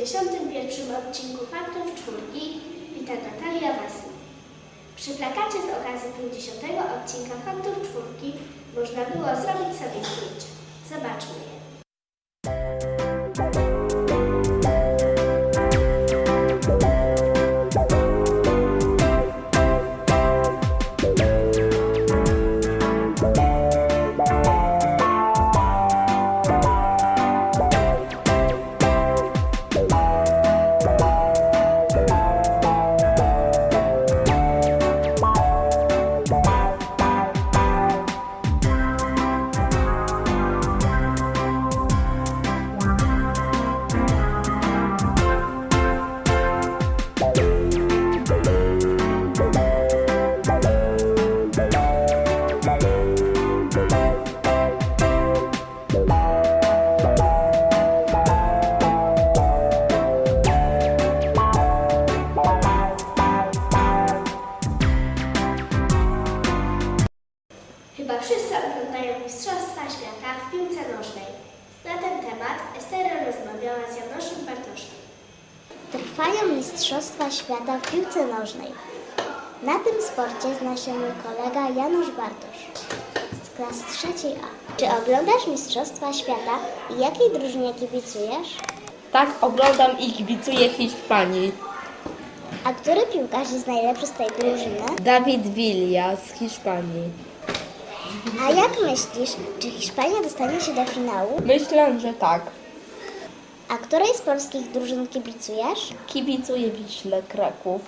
51 odcinku Faktów Czwórki wita Natalia Wasy. Przy plakacie z okazji 50 odcinka Faktów Czwórki można było zrobić sobie zdjęcie. Zobaczmy je. Trwają Mistrzostwa Świata w piłce nożnej. Na tym sporcie zna się mój kolega Janusz Bartosz z klasy trzeciej A. Czy oglądasz Mistrzostwa Świata i jakiej drużynie kibicujesz? Tak, oglądam i kibicuję Hiszpanii. A który piłkarz jest najlepszy z tej drużyny? Dawid Villa z Hiszpanii. A jak myślisz, czy Hiszpania dostanie się do finału? Myślę, że tak. A której z polskich drużyn kibicujesz? Kibicuję Wiśle Kraków.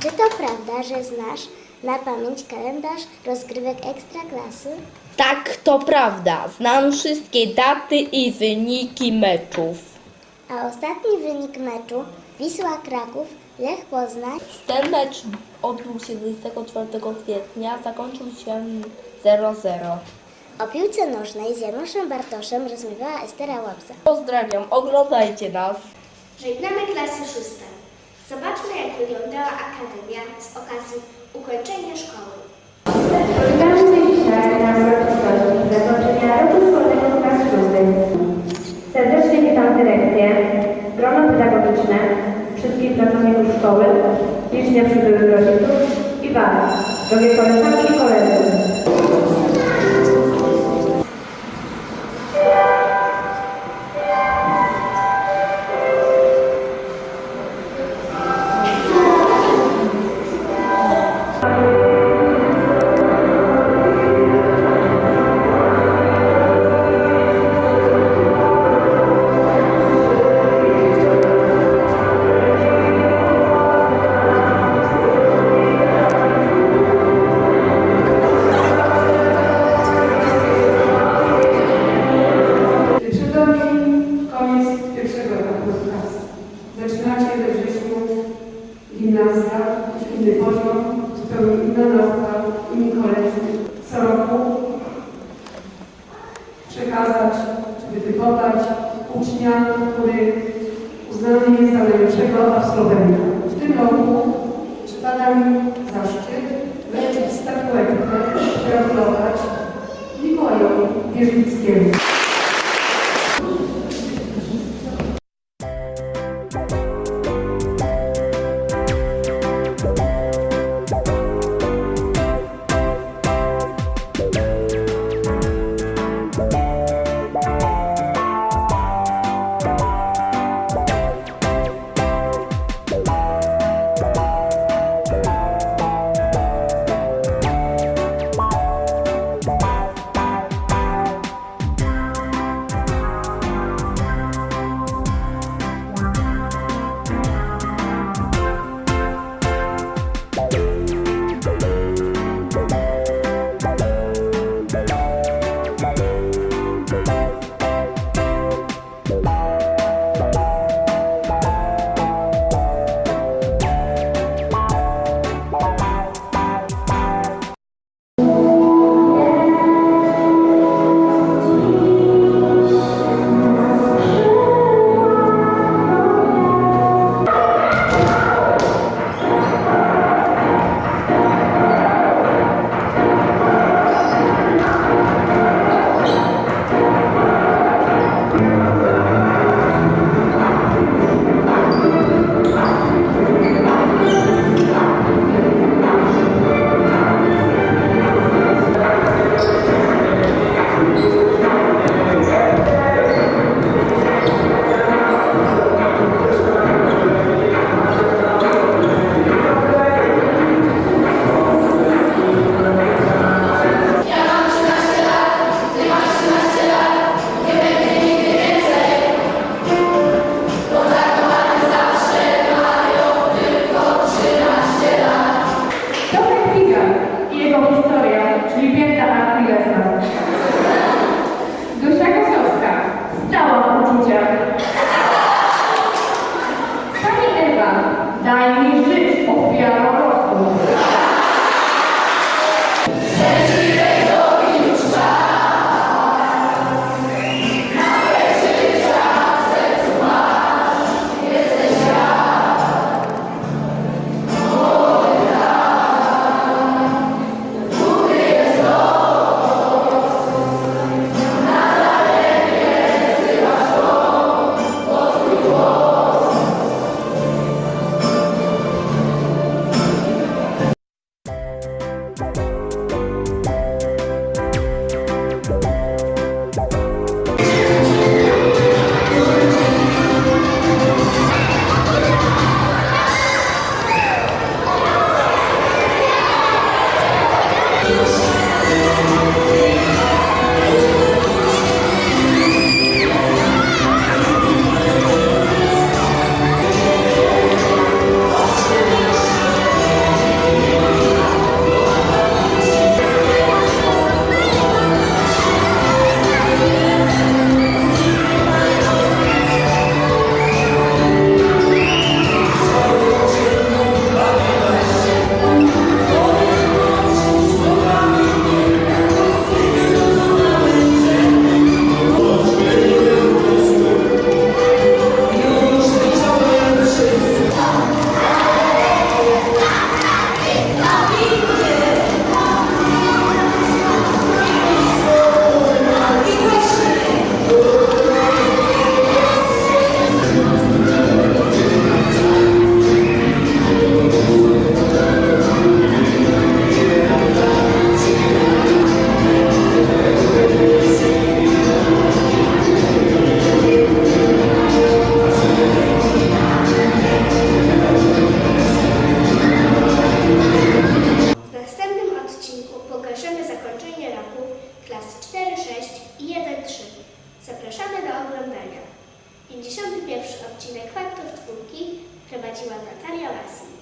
Czy to prawda, że znasz na pamięć kalendarz rozgrywek ekstraklasy? Tak, to prawda. Znam wszystkie daty i wyniki meczów. A ostatni wynik meczu Wisła Kraków Lech Poznań Ten mecz odbył się 24 kwietnia, zakończył się 0-0. O piłce nożnej z Januszem Bartoszem rozmawiała Estera Łapza. Pozdrawiam, oglądajcie nas. Żegnamy klasy szóste. Zobaczmy jak wyglądała akademia z okazji ukończenia szkoły. Witamy dzisiaj na uroczystości zakończenia roku szkolnego klas szóstych. Serdecznie witam dyrekcję, grono pedagogiczne, wszystkich pracowników szkoły, licznie przybyłych rodziców i Was, drogie koleżanki i koledzy. Za najlepszego. W tym roku przypada mi zaszczyt wręczyć statuetkę, gratulować Mikołajowi Wierzbickiemu. roku klas 4, 6 i 1, 3. Zapraszamy do oglądania. 51 odcinek Faktów Dwórki prowadziła Natalia Lasi.